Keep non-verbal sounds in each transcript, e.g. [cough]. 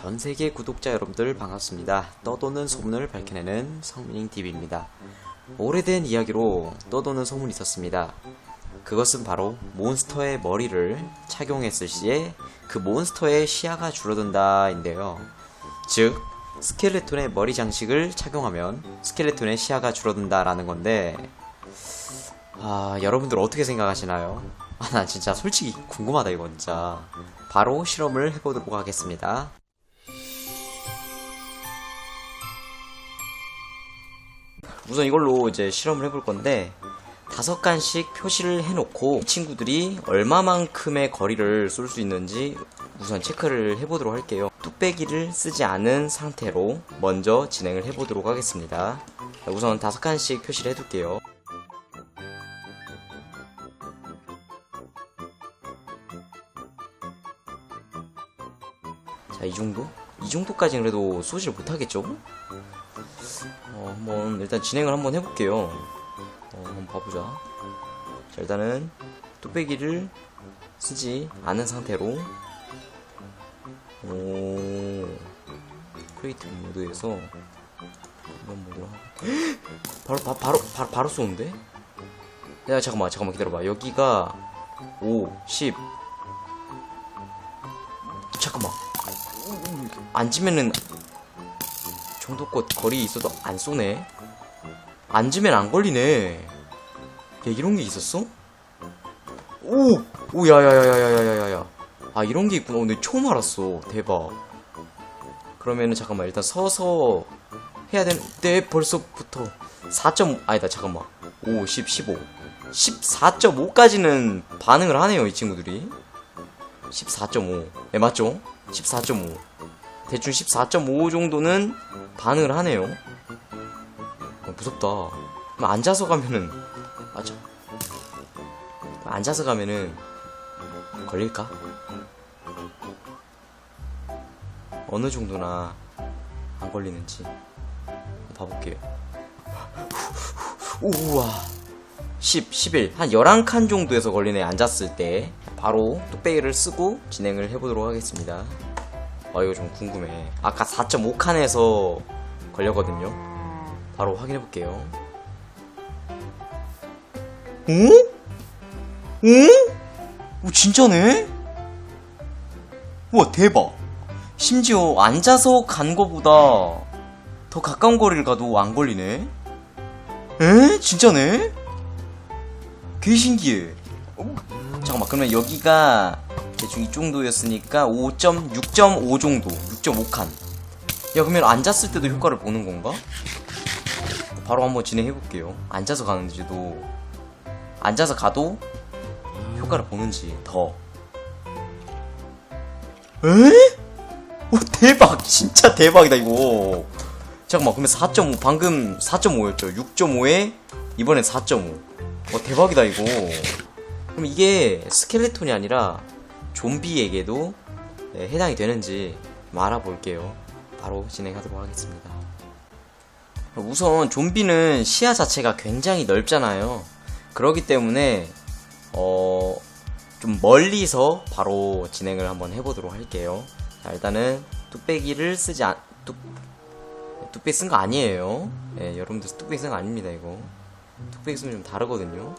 전 세계 구독자 여러분들 반갑습니다. 떠도는 소문을 밝혀내는 성민ingTV입니다. 오래된 이야기로 떠도는 소문이 있었습니다. 그것은 바로 몬스터의 머리를 착용했을 시에 그 몬스터의 시야가 줄어든다인데요. 즉, 스켈레톤의 머리 장식을 착용하면 스켈레톤의 시야가 줄어든다라는 건데, 아, 여러분들 어떻게 생각하시나요? 아, 나 진짜 솔직히 궁금하다, 이거 진짜. 바로 실험을 해보도록 하겠습니다. 우선 이걸로 이제 실험을 해볼 건데, 다섯 칸씩 표시를 해놓고, 이 친구들이 얼마만큼의 거리를 쏠 수 있는지 우선 체크를 해보도록 할게요. 뚝배기를 쓰지 않은 상태로 먼저 진행을 해보도록 하겠습니다. 우선 다섯 칸씩 표시를 해둘게요. 자, 이 정도? 이 정도까지는 그래도 쏘지를 못하겠죠? 어, 한번 일단 진행을 한번 해볼게요. 어, 한번 봐보자. 자, 일단은 뚝배기를 쓰지 않은 상태로 오 크리에이티브 모드에서 이런 모드로 [gasps] 바로 바, 바로 바로 바로 쏘는데? 야 잠깐만 잠깐만 기다려봐 여기가 5 10 잠깐만 앉으면은 정도껏 거리 있어도 안 쏘네. 앉으면 안 걸리네. 야 이런 게 있었어? 오, 오, 야야야야야야야야. 아 이런 게 있구나. 오늘 처음 알았어. 대박. 그러면은 잠깐만 일단 서서 해야 되는데 벌써부터 4.5 아니다 잠깐만 5, 10, 15 14.5까지는 반응을 하네요 이 친구들이 14.5 네, 맞죠? 14.5 대충 14.5 정도는 반응을 하네요 어, 무섭다 앉아서 가면은 맞아 앉아서 가면은 걸릴까? 어느 정도나 안 걸리는지 봐볼게요 [laughs] 우와 10, 11, 한 11칸 정도에서 걸리네, 앉았을 때. 바로 뚝배기를 쓰고 진행을 해보도록 하겠습니다. 아, 이거 좀 궁금해. 아까 4.5칸에서 걸렸거든요. 바로 확인해 볼게요. 어? 어? 오, 진짜네? 우와, 대박. 심지어 앉아서 간 거보다 더 가까운 거리를 가도 안 걸리네? 에? 진짜네? 개 신기해. 어? 잠깐만, 그러면 여기가 대충 이 정도였으니까 5.6.5 정도, 6.5칸. 야, 그러면 앉았을 때도 효과를 보는 건가? 바로 한번 진행해 볼게요. 앉아서 가는지도 앉아서 가도 효과를 보는지 더. 에? 오 대박, 진짜 대박이다 이거. 잠깐만, 그러면 4.5 방금 4.5였죠. 6.5에 이번엔 4.5. 와 대박이다 이거 그럼 이게 스켈레톤이 아니라 좀비에게도 네, 해당이 되는지 좀 알아볼게요. 바로 진행하도록 하겠습니다. 우선 좀비는 시야 자체가 굉장히 넓잖아요. 그렇기 때문에 어... 좀 멀리서 바로 진행을 한번 해보도록 할게요. 자, 일단은 뚝배기를 쓰지 않... 뚝... 뚝배기 쓴 거 아니에요. 예, 여러분들 뚝배기 쓴 거 아닙니다 이거. 뚝배기 쓰면 좀 다르거든요.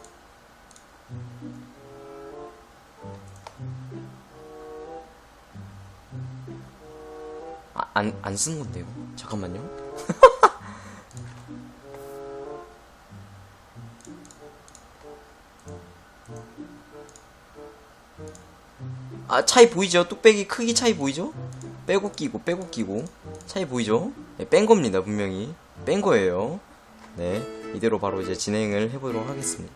안, 안 쓴 건데요? 잠깐만요. [laughs] 아, 차이 보이죠? 뚝배기 크기 차이 보이죠? 빼고 끼고, 빼고 끼고. 차이 보이죠? 네, 뺀 겁니다, 분명히. 뺀 거예요. 네. 이대로 바로 이제 진행을 해보도록 하겠습니다.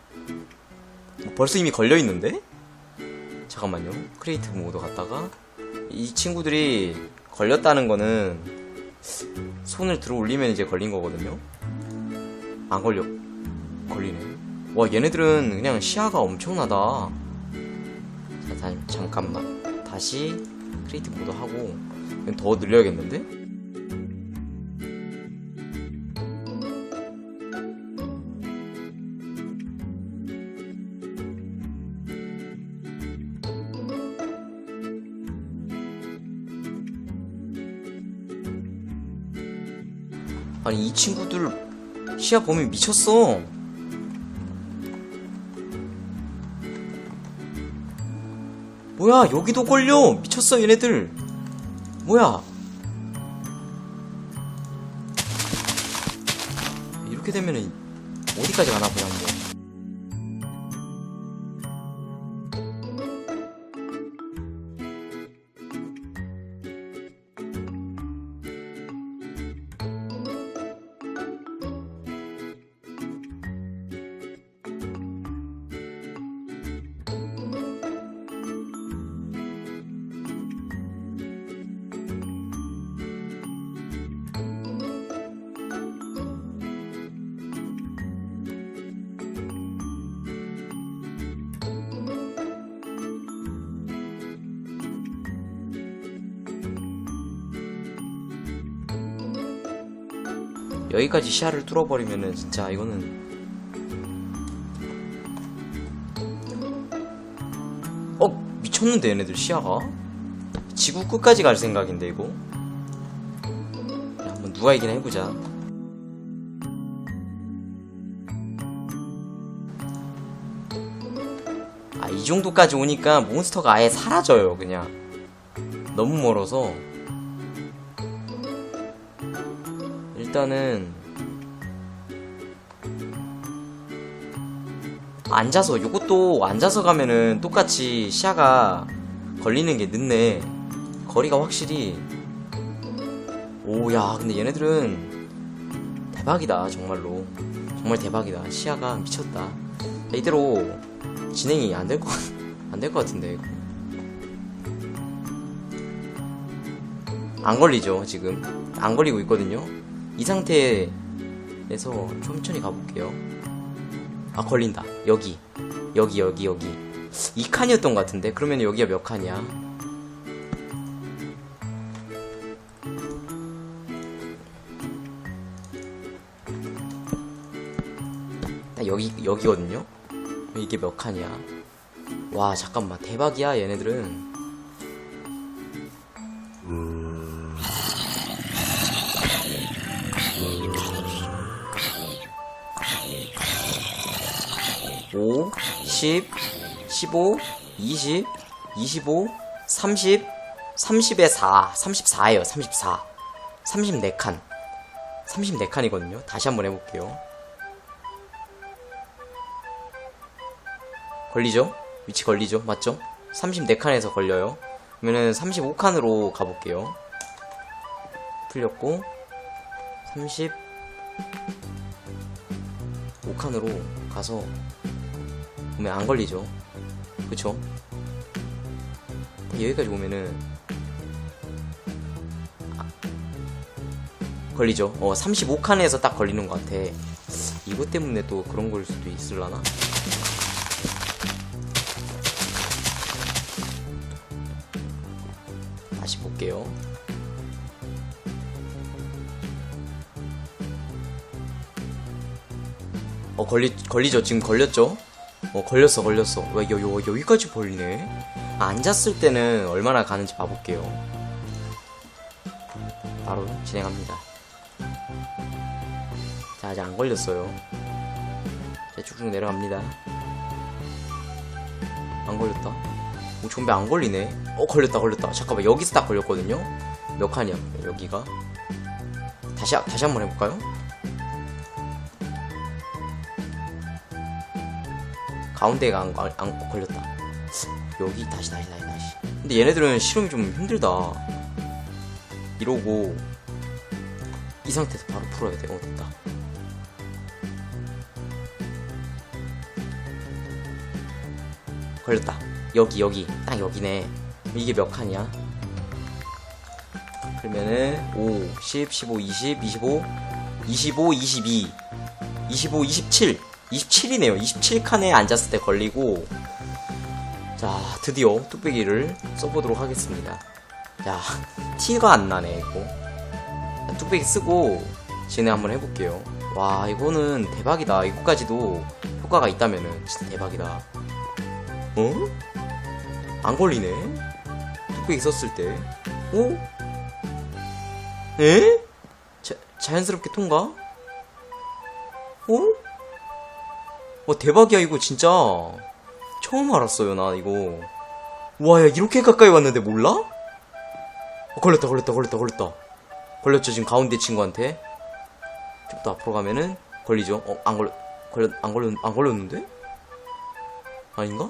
뭐 벌써 이미 걸려 있는데? 잠깐만요. 크리에이티브 모드 갔다가 이 친구들이 걸렸다는 거는 손을 들어 올리면 이제 걸린 거거든요. 안 걸려. 걸리네. 와 얘네들은 그냥 시야가 엄청나다. 자, 다, 잠깐만. 다시 크리에이티브 모드 하고 더 늘려야겠는데? 아니 이 친구들 시야 범위 미쳤어. 뭐야 여기도 걸려. 미쳤어 얘네들. 뭐야? 이렇게 되면은 어디까지 가나 보자 한번 여기까지 시야를 뚫어버리면은 진짜 이거는 어? 미쳤는데 얘네들 시야가? 지구 끝까지 갈 생각인데 이거? 야, 한번 누가 이기나 해보자. 아 이 정도까지 오니까 몬스터가 아예 사라져요 그냥. 너무 멀어서 일단은 앉아서 요것도 앉아서 가면은 똑같이 시야가 걸리는 게 늦네. 거리가 확실히. 오야 근데 얘네들은 대박이다 정말로. 정말 대박이다. 시야가 미쳤다. 야, 이대로 진행이 안 될 것 안 될 것 같은데 이거. 안 걸리죠 지금. 안 걸리고 있거든요 이 상태에서 천천히 가볼게요. 아 걸린다. 여기, 여기, 여기, 여기. 이 칸이었던 것 같은데. 그러면 여기가 몇 칸이야? 딱 여기 여기거든요. 이게 몇 칸이야? 와 잠깐만 대박이야 얘네들은. 10, 15, 20, 25, 30, 30에 4, 34에요, 34. 34칸. 34칸이거든요. 다시 한번 해볼게요. 걸리죠? 위치 걸리죠? 맞죠? 34칸에서 걸려요. 그러면은 35칸으로 가볼게요. 풀렸고, 30, 5칸으로 가서 보면 안 걸리죠. 그쵸? 여기까지 오면은 아, 걸리죠. 어, 35칸에서 딱 걸리는 것 같아. 이것 때문에 또 그런 걸 수도 있을라나? 다시 볼게요. 어 걸리 걸리죠 지금 걸렸죠 어 걸렸어 걸렸어. 왜 여, 여, 여기까지 걸리네? 아, 앉았을 때는 얼마나 가는지 봐볼게요. 바로 진행합니다. 자 아직 안 걸렸어요. 자 쭉쭉 내려갑니다. 안 걸렸다? 오 좀비 안 걸리네. 어 걸렸다 걸렸다. 잠깐만 여기서 딱 걸렸거든요? 몇 칸이야? 여기가? 다시 다시 한번 해볼까요? 가운데가 안, 안, 안 걸렸다. 여기 다시 다시 다시 다시. 근데 얘네들은 실험이 좀 힘들다. 이러고 이 상태에서 바로 풀어야 돼. 어 됐다. 걸렸다. 여기 여기 딱 여기네. 이게 몇 칸이야? 그러면은 5, 10, 15, 20, 25, 25, 22, 25, 27. 27이네요. 27칸에 앉았을 때 걸리고 자 드디어 뚝배기를 써보도록 하겠습니다. 자 티가 안 나네 이거. 자, 뚝배기 쓰고 진행 한번 해볼게요. 와 이거는 대박이다. 이거까지도 효과가 있다면은 진짜 대박이다. 어? 안 걸리네. 뚝배기 썼을 때. 오? 에? 자, 자연스럽게 통과? 어? 와 대박이야 이거 진짜. 처음 알았어요 나 이거. 와야 이렇게 가까이 왔는데 몰라? 어, 걸렸다 걸렸다 걸렸다 걸렸다. 걸렸죠 지금 가운데 친구한테. 좀더 앞으로 가면은 걸리죠. 어 안 걸려 걸렸 안 걸렸 안 걸렸는데? 아닌가?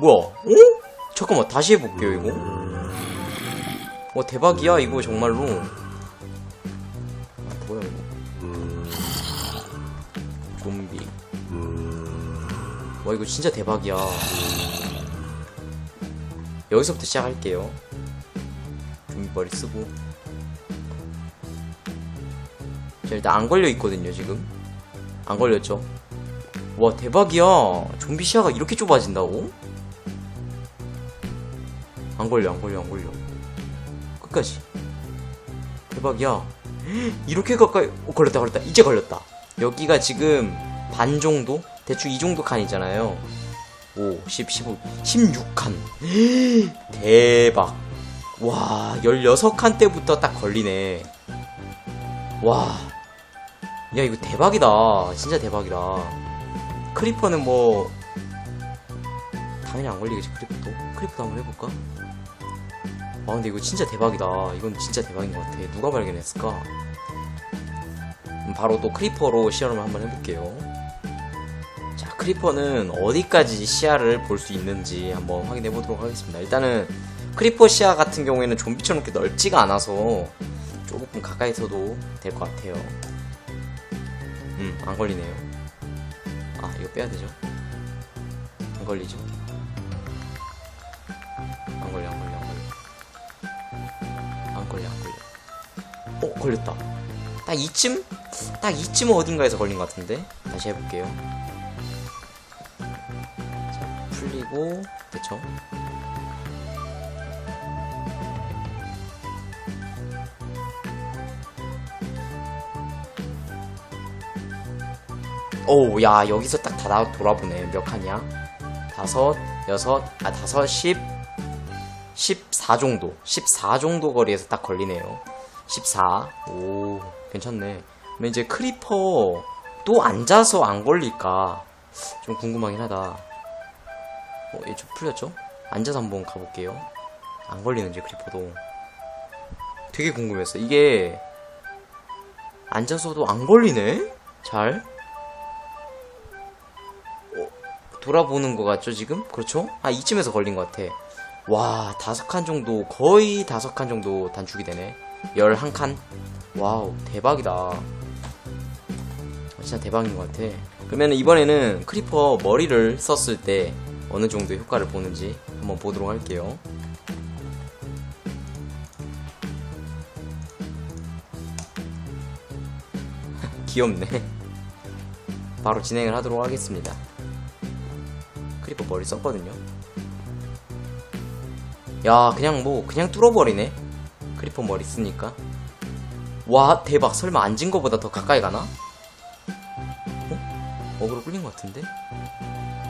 뭐야? 어? 잠깐만 다시 해볼게요 이거. 와 대박이야 이거 정말로 와 이거 진짜 대박이야. 여기서부터 시작할게요. 좀비 머리 쓰고. 자 일단 안 걸려 있거든요 지금. 안 걸렸죠? 와 대박이야. 좀비 시야가 이렇게 좁아진다고? 안 걸려 안 걸려 안 걸려. 끝까지. 대박이야. [gasps] 이렇게 가까이 어, 걸렸다 걸렸다. 이제 걸렸다. 여기가 지금 반 정도 대충 이 정도 칸이잖아요. 5 10 15 16칸. 대박. 와 16칸 때부터 딱 걸리네. 와야 이거 대박이다. 진짜 대박이다. 크리퍼는 뭐 당연히 안 걸리겠지 크리퍼도? 크리퍼도 한번 해볼까? 아 근데 이거 진짜 대박이다. 이건 진짜 대박인 것 같아. 누가 발견했을까? 그럼 바로 또 크리퍼로 시야를 한번 해볼게요. 자 크리퍼는 어디까지 시야를 볼 수 있는지 한번 확인해 보도록 하겠습니다. 일단은 크리퍼 시야 같은 경우에는 좀비처럼 그렇게 넓지가 않아서 조금 가까이 있어도 될 것 같아요. 음 안 걸리네요. 아 이거 빼야 되죠? 안 걸리죠? 안 걸려 안 걸려 안 걸려. 안 걸려 안 걸려. 어 걸렸다. 딱 이쯤? 딱 이쯤 어딘가에서 걸린 것 같은데? 다시 해볼게요. 자 풀리고 됐죠 오, 야, 여기서 딱 다 돌아보네. 몇 칸이야? 다섯, 여섯, 아, 다섯, 십, 14 정도. 14 정도 거리에서 딱 걸리네요. 14. 오, 괜찮네. 그러면 이제 크리퍼 또 앉아서 안 걸릴까? 좀 궁금하긴 하다. 어, 얘 좀 풀렸죠? 앉아서 한번 가볼게요. 안 걸리는지, 크리퍼도. 되게 궁금했어. 이게, 앉아서도 안 걸리네? 잘? 어, 돌아보는 것 같죠, 지금? 그렇죠? 아, 이쯤에서 걸린 것 같아. 와, 다섯 칸 정도, 거의 다섯 칸 정도 단축이 되네. 열한 칸? 와우, 대박이다. 어, 진짜 대박인 것 같아. 그러면 이번에는 크리퍼 머리를 썼을 때 어느 정도 효과를 보는지 한번 보도록 할게요. [laughs] 귀엽네. 바로 진행을 하도록 하겠습니다. 크리퍼 머리 썼거든요. 야, 그냥 뭐, 그냥 뚫어버리네. 크리퍼 머리 쓰니까. 와, 대박. 설마 앉은 거보다 더 가까이 가나? 어? 어그로 끌린 것 같은데?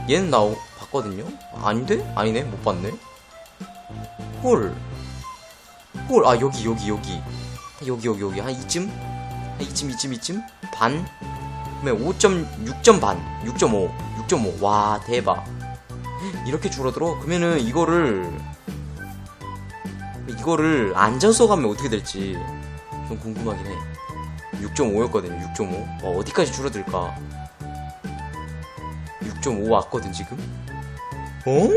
얘는 나 어- 봤거든요? 아닌데? 아니네? 못 봤네? 헐. 헐, 아, 여기, 여기, 여기. 여기, 여기, 여기. 한 이쯤? 한 이쯤, 이쯤, 이쯤? 반? 그러면 5.6점 반. 6.5. 6.5. 와, 대박. 이렇게 줄어들어? 그러면은 이거를 이거를 앉아서 가면 어떻게 될지 좀 궁금하긴 해. 6.5였거든요. 6.5. 와, 어디까지 줄어들까? 6.5 왔거든 지금. 어?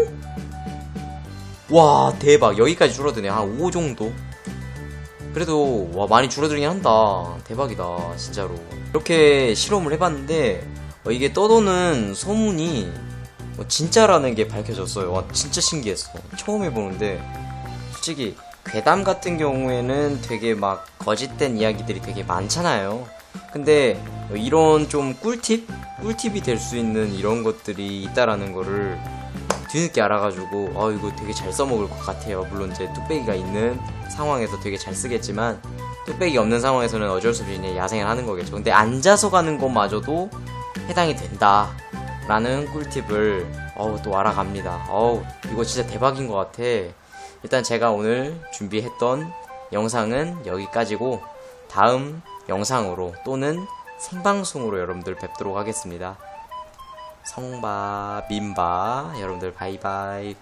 와, 대박. 여기까지 줄어드네. 한 5 정도. 그래도 와 많이 줄어들긴 한다. 대박이다, 진짜로. 이렇게 실험을 해봤는데 어, 이게 떠도는 소문이 어, 진짜라는 게 밝혀졌어요. 와, 진짜 신기했어. 처음 해보는데 솔직히 괴담 같은 경우에는 되게 막 거짓된 이야기들이 되게 많잖아요. 근데 이런 좀 꿀팁? 꿀팁이 될 수 있는 이런 것들이 있다라는 거를 뒤늦게 알아가지고 아 이거 되게 잘 써먹을 것 같아요. 물론 이제 뚝배기가 있는 상황에서 되게 잘 쓰겠지만 뚝배기 없는 상황에서는 어쩔 수 없이 그냥 야생을 하는 거겠죠. 근데 앉아서 가는 것마저도 해당이 된다. 라는 꿀팁을 어우 또 알아갑니다. 어우 이거 진짜 대박인 것 같아. 일단 제가 오늘 준비했던 영상은 여기까지고 다음 영상으로 또는 생방송으로 여러분들 뵙도록 하겠습니다. 성바, 민바, 여러분들 바이바이.